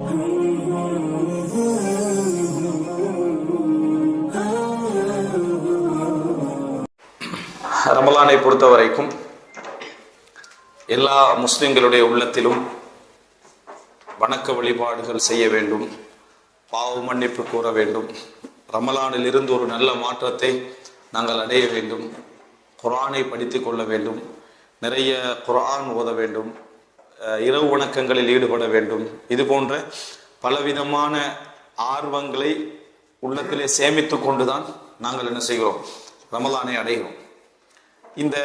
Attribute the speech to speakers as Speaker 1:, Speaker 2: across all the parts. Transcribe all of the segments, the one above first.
Speaker 1: ரமலானை பொறுத்த வரைக்கும் எல்லா முஸ்லிம்களுடைய உள்ளத்திலும் வணக்க வழிபாடுகள் செய்ய வேண்டும் பாவ மன்னிப்பு கூற வேண்டும். ரமலானில் இருந்து ஒரு நல்ல மாற்றத்தை நாங்கள் அடைய வேண்டும். குரானை படித்துக் கொள்ள வேண்டும். நிறைய குரான் ஓத வேண்டும். இரவு வணக்கங்களில் ஈடுபட வேண்டும். இது போன்ற பலவிதமான ஆர்வங்களை உள்ளத்திலே சேமித்து கொண்டுதான் நாங்கள் என்ன செய்கிறோம்? ரமலானை அடைகிறோம். இந்த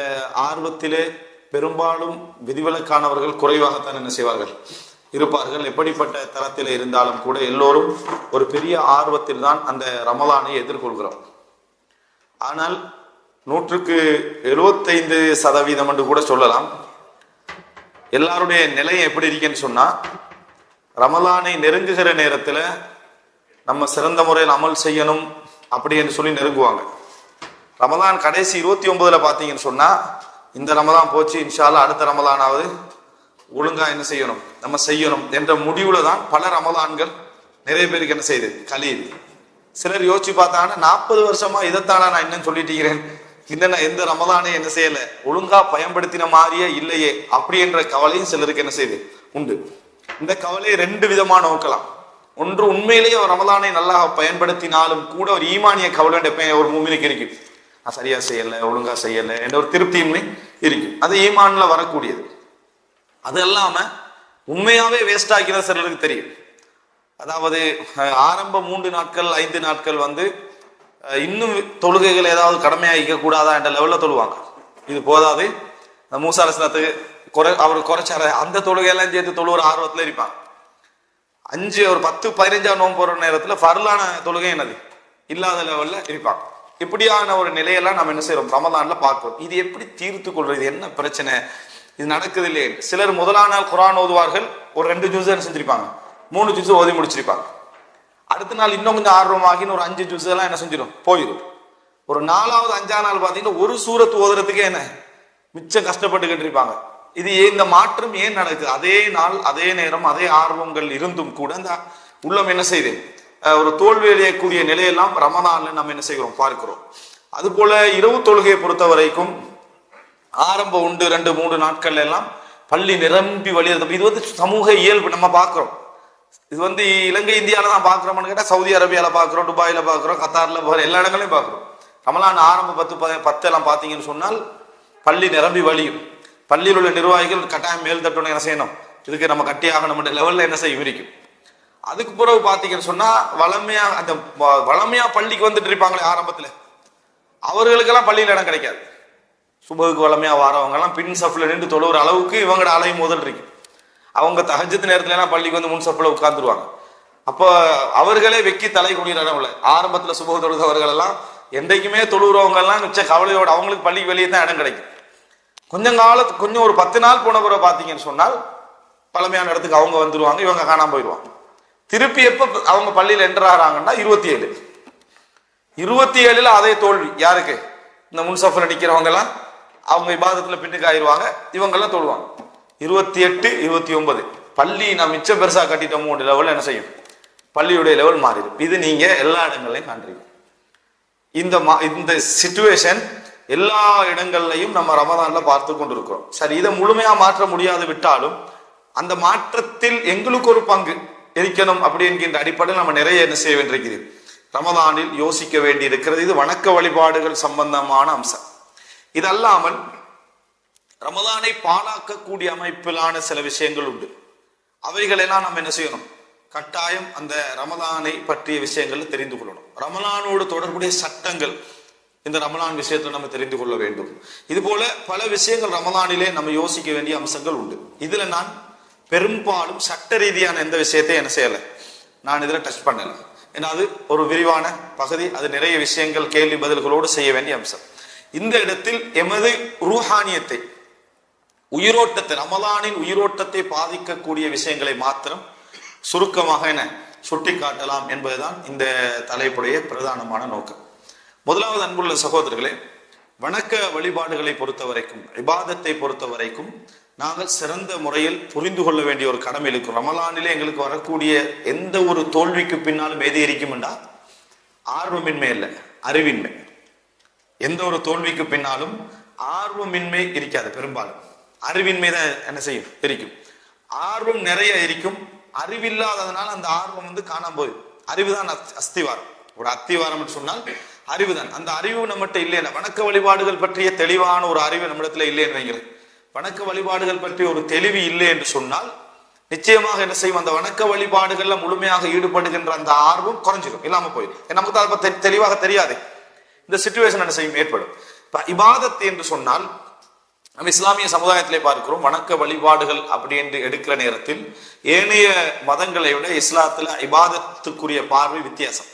Speaker 1: ஆர்வத்திலே பெரும்பாலும் விதிவிலக்கானவர்கள் குறைவாகத்தான் என்ன செய்வார்கள்? இருப்பார்கள். எப்படிப்பட்ட தரத்தில் இருந்தாலும் கூட எல்லோரும் ஒரு பெரிய ஆர்வத்தில் தான் அந்த ரமலானை எதிர்கொள்கிறோம். ஆனால் நூற்றுக்கு எழுபத்தைந்து சதவீதம் என்று கூட சொல்லலாம். எல்லாருடைய நிலையம் எப்படி இருக்குன்னு சொன்னா ரமலானை நெருங்குகிற நேரத்தில் நம்ம சிறந்த முறையில் அமல் செய்யணும் அப்படின்னு சொல்லி நெருங்குவாங்க. ரமலான் கடைசி இருபத்தி ஒன்பதுல பார்த்தீங்கன்னு சொன்னா இந்த ரமலான் போச்சு இன்ஷால்லா அடுத்த ரமலானாவது ஒழுங்கா என்ன செய்யணும் நம்ம செய்யணும் என்ற முடிவுல தான் பல ரமலான்கள் நிறைய பேருக்கு என்ன செய்யுது? கலியுது சிலர் யோசிச்சு பார்த்தாங்கன்னா நாற்பது வருஷமா இதைத்தானா நான் இன்னும் சொல்லிட்டீங்கிறேன் என்னென்ன எந்த ரமதானை என்ன செய்யல? ஒழுங்கா பயன்படுத்தின மாதிரியே இல்லையே. அப்படி என்ற கவலையும் சிலருக்கு என்ன செய்யுது? உண்டு. இந்த கவலையை ரெண்டு விதமா நோக்கலாம். ஒன்று உண்மையிலேயே ஒரு ரமதானை நல்லா பயன்படுத்தினாலும் கூட ஒரு ஈமானிய கவலை என்ற ஒரு மூமினுக்கு இருக்கு. நான் சரியா செய்யலை ஒழுங்கா செய்யலை என்ற ஒரு திருப்தியுமே இருக்கு. அது ஈமான்ல வரக்கூடியது. அது இல்லாம உண்மையாவே வேஸ்ட் ஆகிறது சிலருக்கு தெரியும். அதாவது ஆரம்ப மூன்று நாட்கள் ஐந்து நாட்கள் வந்து இன்னும் தொழுகைகள் ஏதாவது கடமையாகிக்க கூடாதா என்ற லெவலில் தொழுவாங்க. இது போதாது. இந்த மூசா குறை அவர் குறைச்சார. அந்த தொழுகையெல்லாம் சேர்த்து தொழுவுற ஆர்வத்தில் இருப்பாங்க. அஞ்சு ஒரு பத்து பதினஞ்சாம் நோம்பு போகிற நேரத்தில் ஃபர்லான தொழுகை என்னது? இல்லாத லெவலில் இருப்பாங்க. இப்படியான ஒரு நிலையெல்லாம் நம்ம என்ன செய்யறோம் ரமதானில் பார்க்கிறோம். இது எப்படி தீர்த்து கொள்றது? என்ன பிரச்சனை? இது நடக்குது இல்லையே. சிலர் முதலாம் நாள் குரான் ஓதுவார்கள் ஒரு ரெண்டு ஜூஸ் செஞ்சிருப்பாங்க? மூணு ஜூஸ் ஓதி முடிச்சிருப்பாங்க. அடுத்த நாள் இன்னும் கொஞ்சம் ஆர்வமாகின்னு ஒரு அஞ்சு ஜூஸ் எல்லாம் என்ன செஞ்சிடும் போயிடும் ஒரு நாலாவது அஞ்சாம் நாள் பார்த்தீங்கன்னா ஒரு சூரத்து ஓதுறதுக்கே என்ன? மிச்சம் கஷ்டப்பட்டுக்கிட்டு இருப்பாங்க. இது ஏன் இந்த மாற்றம் ஏன் நடக்குது? அதே நாள் அதே நேரம் அதே ஆர்வங்கள் இருந்தும் கூட அந்த உள்ளம் என்ன செய்யுது? ஒரு தோல்வி அடையக்கூடிய நிலையெல்லாம் ரமதான்ல நம்ம என்ன செய்கிறோம்? பார்க்கிறோம். அதுபோல இரவு தொழுகையை பொறுத்த வரைக்கும் ஆரம்ப உண்டு ரெண்டு மூன்று நாட்கள் எல்லாம் பள்ளி நிரம்பி வழியிறது இது வந்து சமூக இயல்பு நம்ம பார்க்கிறோம். இது வந்து இலங்கை இந்தியாவில் தான் பார்க்குறோம்னு கேட்டால் சவுதி அரேபியாவில் பார்க்குறோம் துபாயில் பார்க்குறோம் கத்தாரில் பார்க்குறோம் எல்லா இடங்களையும் பார்க்குறோம். ரமலான் ஆரம்ப பத்து பத- பத்தெல்லாம் பார்த்தீங்கன்னு சொன்னால் பள்ளி நிரம்பி வழியும். பள்ளியில் உள்ள நிர்வாகிகள் கட்டாயம் மேல் தட்டுன்னு என்ன செய்யணும்? இதுக்கு நம்ம கட்டி ஆகணும் லெவலில் என்ன செய்ய விரிக்கும். அதுக்கு பிறகு பார்த்தீங்கன்னு சொன்னால் வளமையாக அந்த வளமையாக வளமையா பள்ளிக்கு வந்துட்டு இருப்பாங்களே ஆரம்பத்தில். அவர்களுக்கெல்லாம் பள்ளியில் இடம் கிடைக்காது. சுபகுக்கு வளமையாக வரவங்கெல்லாம் பின் சஃப்ல நின்று தொழுகிற அளவுக்கு இவங்களோட அலையும் முதல் இருக்குது அவங்க தஹஜத்து நேரத்துல எல்லாம் பள்ளிக்கு வந்து முன் உட்காந்துருவாங்க அப்போ அவர்களே வெக்கி தலை குடிகிற இடம் ஆரம்பத்தில் ஆரம்பத்துல சுபகு தொழுதவர்கள் எல்லாம் என்றைக்குமே தொழுகிறவங்க எல்லாம் மிச்ச கவலையோட அவங்களுக்கு பள்ளிக்கு வெளியே தான் இடம் கிடைக்கும். கொஞ்சம் காலத்து கொஞ்சம் ஒரு பத்து நாள் போன பிறகு பார்த்தீங்கன்னு சொன்னால் பழமையான இடத்துக்கு அவங்க வந்துருவாங்க இவங்க காணாம போயிடுவாங்க. திருப்பி எப்ப அவங்க பள்ளியில் என்டர் ஆகிறாங்கன்னா இருபத்தி ஏழு இருபத்தி ஏழுல அதே தோல்வி. யாருக்கு? இந்த முன்சஃபர் நிக்கிறவங்க எல்லாம் அவங்க விவாதத்தில் பின்னுக்கு ஆயிடுவாங்க இவங்கெல்லாம் தொழுவாங்க. இருபத்தி எட்டு இருபத்தி ஒன்பது. பள்ளி நான் மிச்சம் பெருசா கட்டிட்டோமோ லெவல் என்ன செய்யும்? பள்ளியுடைய லெவல் மாறிடும். இது நீங்க எல்லா இடங்களையும் காண்றீங்க. இந்த மா- இந்த சிச்சுவேஷன் எல்லா இடங்கள்லையும் நம்ம ரமதான்ல பார்த்து கொண்டிருக்கிறோம். சரி இதை முழுமையா மாற்ற முடியாது விட்டாலும் அந்த மாற்றத்தில் எங்களுக்கு ஒரு பங்கு இருக்கணும் அப்படி என்கின்ற அடிப்படையில் நம்ம நிறைய என்ன செய்ய வேண்டியிருக்கிறது. ரமதானில் யோசிக்க வேண்டி இருக்கிறது இது வணக்க வழிபாடுகள் சம்பந்தமான அம்சம். இது ரமதானை பாழாக்கக்கூடிய அமைப்பிலான சில விஷயங்கள் உண்டு. அவைகளெல்லாம் நம்ம என்ன செய்யணும்? கட்டாயம் அந்த ரமலானை பற்றிய விஷயங்கள் தெரிந்து கொள்ளணும். ரமலானோடு தொடர்புடைய சட்டங்கள் இந்த ரமலான் விஷயத்தை நம்ம தெரிந்து கொள்ள வேண்டும். இது போல பல விஷயங்கள் ரமலானிலே நம்ம யோசிக்க வேண்டிய அம்சங்கள் உண்டு. இதுல நான் பெரும்பாலும் சட்ட ரீதியான எந்த விஷயத்தையும் என்ன செய்யலை. நான் இதில் டச் பண்ணலை. ஏன்னா அது ஒரு விரிவான பகுதி. அது நிறைய விஷயங்கள் கேள்வி பதில்களோடு செய்ய வேண்டிய அம்சம். இந்த இடத்தில் எமது ரூஹானியத்தை உயிரோட்டத்தை ரமலானின் உயிரோட்டத்தை பாதிக்கக்கூடிய விஷயங்களை மாத்திரம் சுருக்கமாக என சுட்டிக்காட்டலாம் என்பதுதான் இந்த தலைப்புடைய பிரதானமான நோக்கம். முதலாவது அன்புள்ள சகோதரர்களே வணக்க வழிபாடுகளை பொறுத்த வரைக்கும் விவாதத்தை பொறுத்த வரைக்கும் நாங்கள் சிறந்த முறையில் புரிந்து கொள்ள வேண்டிய ஒரு கடமை இருக்கும். ரமலானிலே எங்களுக்கு வரக்கூடிய எந்த ஒரு தோல்விக்கு பின்னாலும் எது இருக்கும்டா ஆர்வமின்மை இல்லை அறிவின்மை. எந்த ஒரு தோல்விக்கு பின்னாலும் ஆர்வமின்மை இருக்காது பெரும்பாலும். அறிவின்மை தான் என்ன செய்யும்? இருக்கும் ஆர்வம் நிறைய இருக்கும். அறிவில்லாததுனால அந்த ஆர்வம் வந்து காணாம போகுது. அறிவுதான் தான் அஸ்திவாரம். ஒரு அத்திவாரம் சொன்னால் அறிவுதான். அந்த அறிவு நம்மகிட்ட இல்லைன்னா வணக்க வழிபாடுகள் பற்றிய தெளிவான ஒரு அறிவு நம்மிடத்துல இல்லைன்னு வைக்கிறேன் வணக்க வழிபாடுகள் பற்றிய ஒரு தெளிவு இல்லை என்று சொன்னால் நிச்சயமாக என்ன செய்யும்? அந்த வணக்க வழிபாடுகள்ல முழுமையாக ஈடுபடுகின்ற அந்த ஆர்வம் குறைஞ்சிடும் இல்லாம போயிடும். நமக்கு அதை தெளிவாக தெரியாது. இந்த சுச்சுவேஷன் என்ன செய்யும்? ஏற்படும். இப்ப இபாதத் என்று சொன்னால் நம்ம இஸ்லாமிய சமுதாயத்திலே பார்க்கிறோம் வணக்க வழிபாடுகள் அப்படி என்று எடுக்கிற நேரத்தில் ஏனைய மதங்களை விட இஸ்லாத்தில் இபாதத்துக்குரிய பார்வை வித்தியாசம்.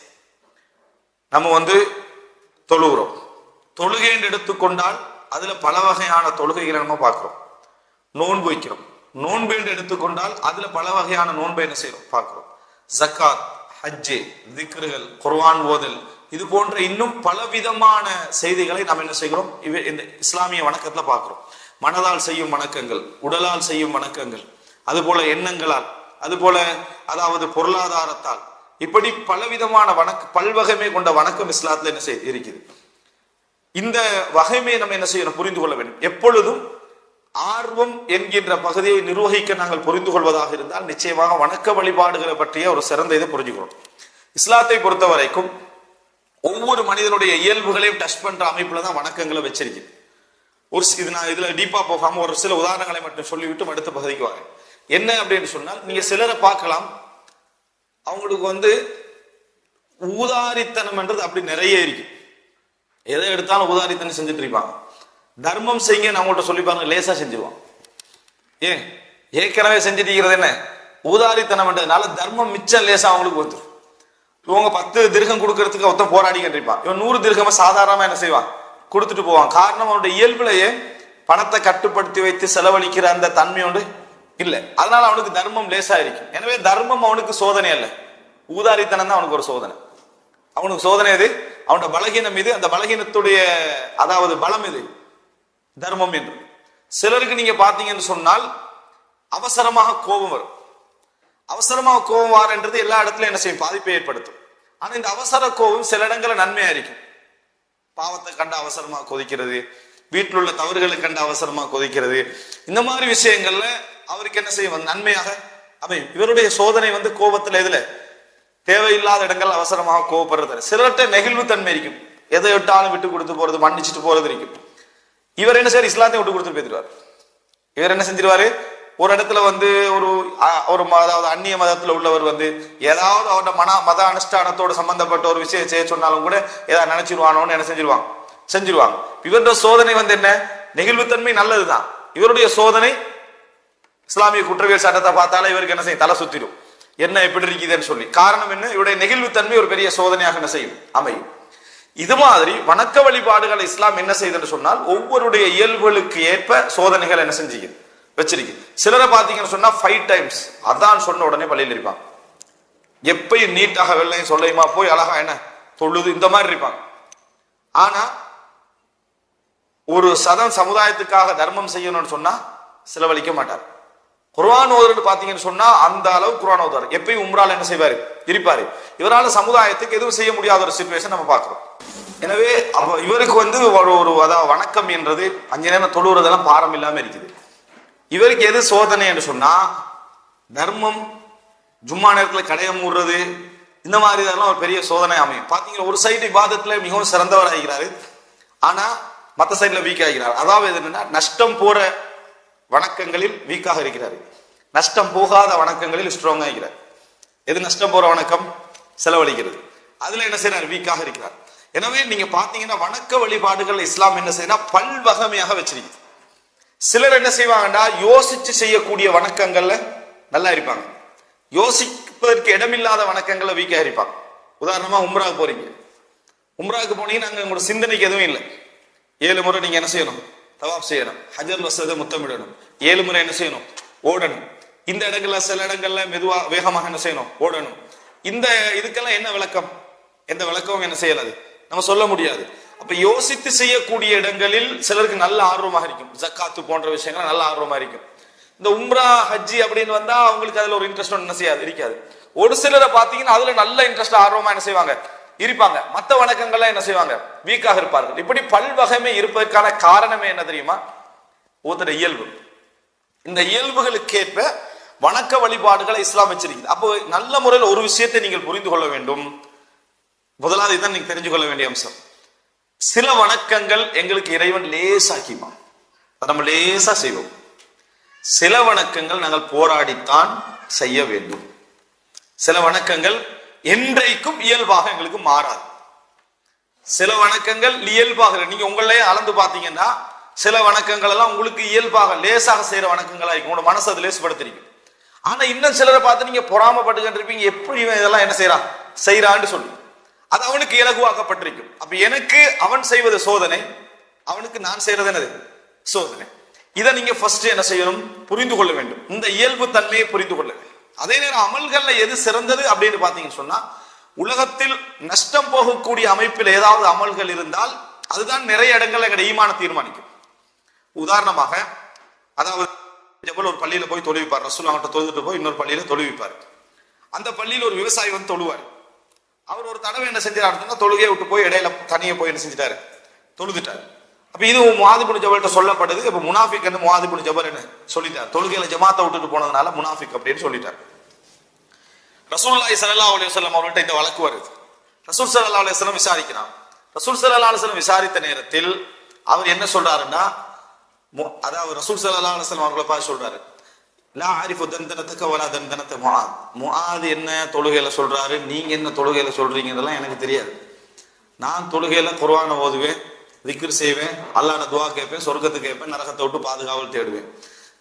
Speaker 1: நம்ம வந்து தொழுகிறோம். தொழுகை என்று எடுத்துக்கொண்டால் அதுல பல வகையான தொழுகைகளை நம்ம பார்க்கிறோம். நோன்பு வைக்கிறோம். நோன்பு என்று எடுத்துக்கொண்டால் அதுல பல வகையான நோன்பை என்ன செய்யறோம் பார்க்கிறோம். ஜக்காத் ஹஜ்ஜு திக்ருகள் குர்வான் ஓதல் இது போன்ற இன்னும் பலவிதமான செய்திகளை நாம் என்ன செய்கிறோம்? இவ- இந்த இஸ்லாமிய வணக்கத்துல பார்க்கிறோம். மனதால் செய்யும் வணக்கங்கள் உடலால் செய்யும் வணக்கங்கள் அதுபோல எண்ணங்களால் அதுபோல அதாவது பொருளாதாரத்தால். இப்படி பலவிதமான வணக்க பல்வகைமை கொண்ட வணக்கம் இஸ்லாத்துல என்ன செய் இருக்குது. இந்த வகைமையை நம்ம என்ன செய்யணும்? புரிந்து கொள்ள வேண்டும். எப்பொழுதும் ஆர்வம் என்கின்ற பகுதியை நிர்வகிக்க நாங்கள் புரிந்து கொள்வதாக இருந்தால் நிச்சயமாக வணக்க வழிபாடுகளை பற்றிய ஒரு சிறந்த இதை புரிஞ்சுக்கிறோம். இஸ்லாத்தை பொறுத்த வரைக்கும் ஒவ்வொரு மனிதனுடைய இயல்புகளையும் டச் பண்ற அமைப்புல தான் வணக்கங்களை வச்சிருக்கு. ஒரு இது நான் இதுல டீப்பா போகாம ஒரு சில உதாரணங்களை மட்டும் சொல்லிவிட்டு அடுத்த பகுதிக்கு வாங்க. என்ன அப்படின்னு சொன்னால் நீங்க சிலரை பார்க்கலாம். அவங்களுக்கு வந்து ஊதாரித்தனம் என்றது அப்படி நிறைய இருக்கு. எதை எடுத்தாலும் ஊதாரித்தனம் செஞ்சுட்டு இருப்பாங்க. தர்மம் செய்யுங்க அவங்கள்ட்ட சொல்லி பாருங்க லேசா செஞ்சிருவான். ஏன்? ஏற்கனவே செஞ்சுட்டு இருக்கிறது என்ன? ஊதாரித்தனம் என்றதுனால தர்மம் மிச்சம் லேசா அவங்களுக்கு வந்துடும் இவங்க பத்து திருகம் கொடுக்கறதுக்கு ஒருத்தன் போராடி இருப்பான். இவன் நூறு திருகமா சாதாரணமா என்ன செய்வான்? கொடுத்துட்டு போவான். காரணம் அவனுடைய இயல்புலையே பணத்தை கட்டுப்படுத்தி வைத்து செலவழிக்கிற அந்த தன்மை உண்டு இல்லை. அதனால அவனுக்கு தர்மம் லேசா இருக்கும் எனவே தர்மம் அவனுக்கு சோதனை அல்ல. ஊதாரித்தனம் தான் அவனுக்கு ஒரு சோதனை. அவனுக்கு சோதனை எது? அவனோட பலகீனம் இது அந்த பலகீனத்துடைய அதாவது பலம் இது தர்மம் என்று. சிலருக்கு நீங்க பாத்தீங்கன்னு சொன்னால் அவசரமாக கோபம் வரும். அவசரமாக கோபம் வாரன்றது எல்லா இடத்துலயும் என்ன செய்யும்? பாதிப்பை ஏற்படுத்தும். ஆனா இந்த அவசர கோபம் சில இடங்களில் நன்மையா இருக்கும். பாவத்தை கண்டு அவசரமா கொதிக்கிறது வீட்டில் உள்ள தவறுகளை கண்டு அவசரமா கொதிக்கிறது. இந்த மாதிரி விஷயங்கள்ல அவருக்கு என்ன செய்யும்? நன்மையாக அமையும் இவருடைய சோதனை வந்து கோபத்துல எதுல? தேவையில்லாத இடங்கள் அவசரமாக கோபப்படுறது. சிலர்கிட்ட நெகிழ்வுத்தன்மை இருக்கும். எதை விட்டாலும் விட்டு கொடுத்து போறது மன்னிச்சுட்டு போறது இருக்கும். இவர் என்ன சார் இஸ்லாத்தையும் விட்டு கொடுத்துட்டு போயிருவார் இவர் என்ன செஞ்சிருவாரு? ஒரு இடத்துல வந்து ஒரு ஒரு அதாவது அந்நிய மதத்தில் உள்ளவர் வந்து ஏதாவது அவரோட மன மத அனுஷ்டானத்தோடு சம்பந்தப்பட்ட ஒரு விஷயம் செய்ய சொன்னாலும் கூட ஏதாவது நினைச்சிருவானோன்னு என்ன செஞ்சிருவாங்க? செஞ்சிருவாங்க. இவருடைய சோதனை வந்து என்ன? நெகிழ்வுத்தன்மை நல்லதுதான். இவருடைய சோதனை இஸ்லாமிய குற்றவியல் சட்டத்தை பார்த்தாலே இவருக்கு என்ன செய்யும்? தலை சுத்திடும் என்ன எப்படி இருக்குதுன்னு சொல்லி. காரணம் என்ன? இவருடைய நெகிழ்வுத்தன்மை ஒரு பெரிய சோதனையாக என்ன செய்யும்? அமையும். இது மாதிரி வணக்க வழிபாடுகளை இஸ்லாம் என்ன செய்யுதுன்னு சொன்னால் ஒவ்வொருடைய இயல்புகளுக்கு ஏற்ப சோதனைகள் என்ன செஞ்சீங்க வச்சிருக்கு. சிலரை பார்த்தீங்கன்னு சொன்னா ஃபைவ் டைம்ஸ் அதான் சொன்ன உடனே பள்ளியில் இருப்பான். எப்பயும் நீட்டாக வெள்ளையும் சொல்லையுமா போய் அழகா என்ன? தொழுது இந்த மாதிரி இருப்பாங்க. ஆனா ஒரு சதம் சமுதாயத்துக்காக தர்மம் செய்யணும்னு சொன்னா செலவழிக்க மாட்டார். குர்வான் ஓதுறது பாத்தீங்கன்னு சொன்னா அந்த அளவு குர்வான் ஓதுவார். எப்பயும் உம்ரால் என்ன செய்வாரு? இருப்பாரு. இவரால சமுதாயத்துக்கு எதுவும் செய்ய முடியாத ஒரு சுச்சுவேஷன் நம்ம பார்க்குறோம். எனவே அப்ப இவருக்கு வந்து ஒரு ஒரு அதாவது வணக்கம் என்றது அஞ்சு நேரம் தொழுவுறதெல்லாம் பாரம் இல்லாம இருக்குது. இவருக்கு எது சோதனை என்று சொன்னா தர்மம் ஜும்மா நேரத்தில் கடையை மூடுறது இந்த மாதிரி இதெல்லாம் ஒரு பெரிய சோதனை அமையும். பார்த்தீங்கன்னா ஒரு சைடு விவாதத்தில் மிகவும் சிறந்தவர் ஆகிறாரு. ஆனால் மற்ற சைடில் வீக் ஆகிறார். அதாவது என்னன்னா நஷ்டம் போற வணக்கங்களில் வீக்காக இருக்கிறார். நஷ்டம் போகாத வணக்கங்களில் ஸ்ட்ராங்கா இருக்கிறார். எது நஷ்டம் போற வணக்கம்? செலவழிக்கிறது. அதுல என்ன செய்யறாரு வீக்காக இருக்கிறார். எனவே நீங்க பாத்தீங்கன்னா வணக்க வழிபாடுகள் இஸ்லாம் என்ன செய்யணும் பல்வகமையாக வச்சிருக்கு சிலர் என்ன செய்வாங்கன்னா யோசிச்சு செய்யக்கூடிய வணக்கங்கள்ல நல்லா இருப்பாங்க. யோசிப்பதற்கு இடமில்லாத வணக்கங்களை வீக்கா இருப்பாங்க. உதாரணமா உம்ராவுக்கு போறீங்க. உம்ராவுக்கு போனீங்கன்னா அங்க உங்களோட சிந்தனைக்கு எதுவும் இல்லை. ஏழு முறை நீங்க என்ன செய்யணும்? தவாப் செய்யணும். ஹஜர் வசதை முத்தமிடணும் ஏழு முறை என்ன செய்யணும்? ஓடணும். இந்த இடங்கள்ல சில இடங்கள்ல மெதுவா வேகமாக என்ன செய்யணும்? ஓடணும். இந்த இதுக்கெல்லாம் என்ன விளக்கம்? எந்த விளக்கமும் என்ன செய்யலாது. நம்ம சொல்ல முடியாது. அப்ப யோசித்து செய்யக்கூடிய இடங்களில் சிலருக்கு நல்ல ஆர்வமாக இருக்கும். ஜக்காத்து போன்ற விஷயங்கள் நல்ல ஆர்வமாக இருக்கும். இந்த உம்ரா ஹஜ்ஜி அப்படின்னு வந்தா அவங்களுக்கு அதுல ஒரு இன்ட்ரெஸ்ட் என்ன செய்யாது? இருக்காது. ஒரு சிலரை பாத்தீங்கன்னா அதுல நல்ல இன்ட்ரெஸ்ட் ஆர்வமா என்ன செய்வாங்க? இருப்பாங்க. மத்த வணக்கங்கள்லாம் என்ன செய்வாங்க? வீக்காக இருப்பார்கள். இப்படி பல்வகைமை இருப்பதற்கான காரணமே என்ன தெரியுமா? ஒருத்தர இயல்பு. இந்த இயல்புகளுக்கேற்ப வணக்க வழிபாடுகளை இஸ்லாம் வச்சிருக்குது. அப்போ நல்ல முறையில் ஒரு விஷயத்தை நீங்கள் புரிந்து கொள்ள வேண்டும். முதலாவது இதான் நீங்க தெரிஞ்சு கொள்ள வேண்டிய அம்சம். சில வணக்கங்கள் எங்களுக்கு இறைவன் லேசாக்கிமா அதை நம்ம லேசா செய்வோம். சில வணக்கங்கள் நாங்கள் போராடித்தான் செய்ய வேண்டும். சில வணக்கங்கள் என்றைக்கும் இயல்பாக எங்களுக்கு மாறாது. சில வணக்கங்கள் இயல்பாக நீங்க உங்களையே அளந்து பார்த்தீங்கன்னா சில வணக்கங்கள் எல்லாம் உங்களுக்கு இயல்பாக லேசாக செய்யற வணக்கங்களா இருக்கும். உங்களோட மனசு அது லேசுபடுத்திருக்கும். ஆனா இன்னும் சிலரை பார்த்து நீங்க பொறாமப்பட்டுக்கிட்டு இருப்பீங்க. எப்படி இவன் இதெல்லாம் என்ன செய்யறான் செய்யறான்னு சொல்லி. அது அவனுக்கு இலகுவாக்கப்பட்டிருக்கும். அப்ப எனக்கு அவன் செய்வது சோதனை அவனுக்கு நான் செய்யறது என்னது? சோதனை. இதை நீங்க ஃபர்ஸ்ட் என்ன செய்யணும்? புரிந்து கொள்ள வேண்டும். இந்த இயல்பு தன்மையை புரிந்து கொள்ள வேண்டும். அதே நேரம் அமல்கள்ல எது சிறந்தது அப்படின்னு பாத்தீங்கன்னு சொன்னா உலகத்தில் நஷ்டம் போகக்கூடிய அமைப்பில் ஏதாவது அமல்கள் இருந்தால் அதுதான் நிறைய இடங்கள்ல எங்க ஈமான தீர்மானிக்கும். உதாரணமாக அதாவது ஜபல் ஒரு பள்ளியில போய் தொழுவிப்பார். ரசூல் அவன்கிட்ட தொழுதுட்டு போய் இன்னொரு பள்ளியில தொழுவிப்பார். அந்த பள்ளியில் ஒரு விவசாயி வந்து தொழுவார். அவர் ஒரு தடவை என்ன செஞ்சாருன்னா தொழுகையை விட்டு போய் இடையில தனியே போய் என்ன செஞ்சிட்டாரு? தொழுதுட்டாரு. அப்ப இது முவாதிபுன் ஜபல்கிட்ட சொல்லப்படுது. இப்ப முனாஃபிக் என்று முவாதிபுன் ஜபல் என்ன சொல்லிட்டார்? தொழுகையில ஜமாத்தை விட்டுட்டு போனதுனால முனாஃபிக் அப்படின்னு சொல்லிட்டார். ரசூல்லாய் சல்லா அலி வல்லம் அவர்கள்ட்ட இந்த வழக்கு வருது. ரசூல் சல்லா அலுவலம் விசாரிக்கிறான். ரசூல் சல்லா அலுவலம் விசாரித்த நேரத்தில் அவர் என்ன சொல்றாருன்னா அதாவது ரசூல் சல்லா அலுவலம் அவர்களை பார்த்து சொல்றாரு. லா ஆரிஃபு தந்தனத்துக்கு வலா தந்தனத்தை முஆத் முஆத் என்ன தொழுகையில சொல்றாரு? நீங்க என்ன தொழுகையில சொல்றீங்கிறதெல்லாம் எனக்கு தெரியாது. நான் தொழுகையில குர்ஆனை ஓதுவேன் திக்ர் செய்வேன் அல்லாட துவா கேட்பேன் சொர்க்கத்துக்கு கேட்பேன் நரகத்தை விட்டு பாதுகாவல் தேடுவேன்.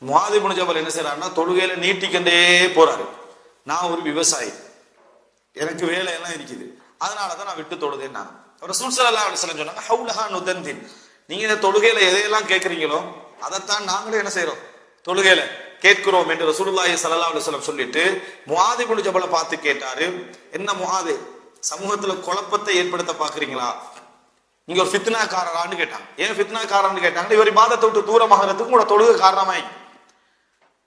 Speaker 1: முகாதி இப்னு என்ன செய்யறாருன்னா தொழுகையில நீட்டிக்கண்டே போறாரு. நான் ஒரு விவசாயி. எனக்கு வேலையெல்லாம் இருக்குது. அதனால தான் நான் விட்டு தொழுதேன் நான். ரசூல் ஸல்லல்லாஹு அலைஹி சொன்னாங்க ஹவுலஹா நுதந்தின் நீங்க இந்த தொழுகையில எதையெல்லாம் கேட்குறீங்களோ அதைத்தான் நாங்களும் என்ன செய்யறோம் தொழுகையில கேட்கிறோம் என்று ரசூலுல்லாஹி ஸல்லல்லாஹு அலுவலம் சொல்லிட்டு முஆதி குழு ஜபலை பார்த்து கேட்டாரு என்ன முஆது சமூகத்துல குழப்பத்தை ஏற்படுத்த பாக்குறீங்களா நீங்க ஒரு ஃபித்னாக்காரரான்னு கேட்டாங்க. ஏன் ஃபித்னாக்காரன்னு கேட்டாங்க இவர் இபாதத்தை விட்டு தூரமாகிறதுக்கு கூட தொழுக காரணமாயி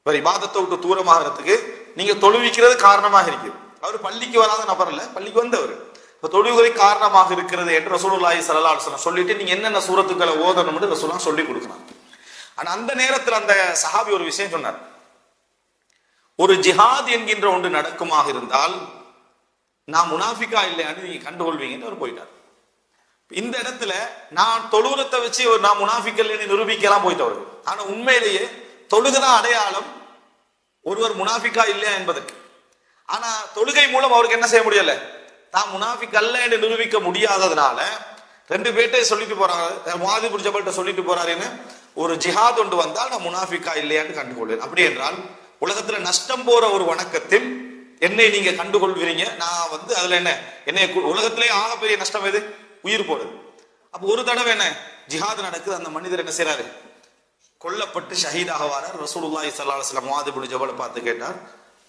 Speaker 1: இவர் இபாதத்தை விட்டு தூரமாகிறதுக்கு நீங்க தொழுவிக்கிறது காரணமாக இருக்குது அவர் பள்ளிக்கு வராத நபர் இல்ல பள்ளிக்கு வந்தவர். இப்போ தொழுகை காரணமாக இருக்கிறது என்று ரசூலுல்லாஹி ஸல்லல்லாஹு அலுவலம் சொல்லிட்டு நீங்க என்னென்ன சூரத்துக்களை ஓதணும்னு ரசூலுல்லாஹ் சொல்லி கொடுக்குறாங்க ஆனா அந்த நேரத்தில் அந்த சஹாபி ஒரு விஷயம் சொன்னார். ஒரு ஜிஹாத் என்கின்ற ஒன்று நடக்குமாக இருந்தால் நான் முனாஃபிக்கா இல்லையான்னு நீங்க கண்டுகொள்வீங்கன்னு அவர் போயிட்டார். இந்த இடத்துல நான் தொழுகிறத்தை வச்சு ஒரு நான் முனாஃபிக்கல் நிரூபிக்கலாம் போயிட்டு அவருக்கு ஆனா உண்மையிலேயே தொழுகுதான் அடையாளம் ஒருவர் முனாஃபிக்கா இல்லையா என்பதற்கு. ஆனா தொழுகை மூலம் அவருக்கு என்ன செய்ய முடியல? தான் முனாஃபிக் அல்ல என்று நிரூபிக்க முடியாததுனால ரெண்டு பேர்ட்டே சொல்லிட்டு போறாங்க. மாதிரி பிடிச்சவர்கிட்ட சொல்லிட்டு போறாருன்னு ஒரு ஜிஹாத் ஒன்று வந்தால் நான் முனாஃபிக்கா இல்லையான்னு கண்டுகொள்வேன். அப்படி என்றால் உலகத்துல நஷ்டம் போற ஒரு வணக்கத்தில் என்னை நீங்க கண்டுகொள்வீங்க. நான் வந்து அதுல என்ன? என்னை உலகத்திலே ஆகப்பெரிய நஷ்டம் எது? உயிர் போடுது. அப்ப ஒரு தடவை என்ன? ஜிஹாத் நடக்குது. அந்த மனிதர் என்ன செய்யறாரு கொல்லப்பட்டு ஷஹீதாக வாரார் ரசூலுல்லாஹி ஸல்லல்லாஹு அலுவலம் வஸல்லம் ஜபல் பார்த்து கேட்டார்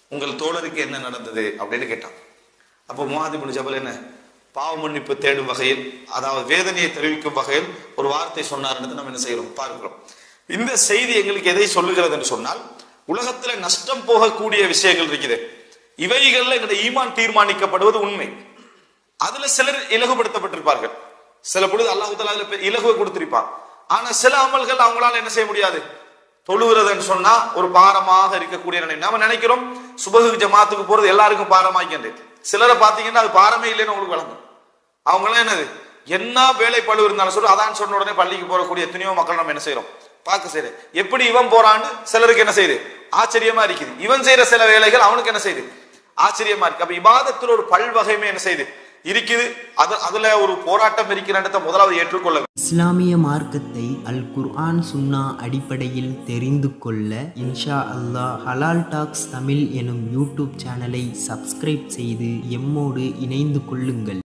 Speaker 1: உங்கள் தோழருக்கு என்ன நடந்தது? அப்படின்னு கேட்டான். அப்போ முஆத் ஜபல் என்ன? பாவ மன்னிப்பு தேடும் வகையில் அதாவது வேதனையை தெரிவிக்கும் வகையில் ஒரு வார்த்தை சொன்னார்ன்றது நம்ம என்ன செய்கிறோம்? பார்க்கிறோம். இந்த செய்தி எங்களுக்கு எதை சொல்லுகிறது என்று சொன்னால் உலகத்துல நஷ்டம் போகக்கூடிய விஷயங்கள் இருக்குது. இவைகள்ல என்னுடைய ஈமான் தீர்மானிக்கப்படுவது உண்மை. அதுல சிலர் இலகுபடுத்தப்பட்டிருப்பார்கள். சில பொழுது அல்லாஹு அதுல இலகுவை கொடுத்திருப்பான். ஆனா சில அமல்கள் அவங்களால என்ன செய்ய முடியாது? தொழுகிறதுன்னு சொன்னா ஒரு பாரமாக இருக்கக்கூடிய நிலை. நாம நினைக்கிறோம் சுபகு ஜமாத்துக்கு போறது எல்லாருக்கும் பாரமாக்கின்றது சிலரை பாத்தீங்கன்னா அது பாரமே இல்லைன்னு உங்களுக்கு வழங்கும் அவங்களாம் என்னது? என்ன வேலை பழு இருந்தாலும் சொல்லி அதான் சொன்ன உடனே பள்ளிக்கு போகக்கூடிய எத்தனையோ மக்கள் நம்ம என்ன செய்யறோம் பார்க்க செய்யுது எப்படி இவன் போறான்னு சிலருக்கு என்ன செய்யுது? ஆச்சரியமா இருக்குது. இவன் செய்யற சில வேலைகள் அவனுக்கு என்ன செய்யுது? ஆச்சரியமா இருக்கு. அப்ப இபாதத்துல ஒரு பல்வகைமே என்ன செய்யுது? இருக்குது. அது அதுல ஒரு போராட்டம் இருக்கிறன்றத முதலாவது ஏற்றுக்கொள்ள
Speaker 2: இஸ்லாமிய மார்க்கத்தை அல் குர்ஆன் சுன்னா அடிப்படையில் தெரிந்து கொள்ள இன்ஷா அல்லாஹ் ஹலால் டாக்ஸ் தமிழ் எனும் யூடியூப் சேனலை சப்ஸ்கிரைப் செய்து எம்மோடு இணைந்து கொள்ளுங்கள்.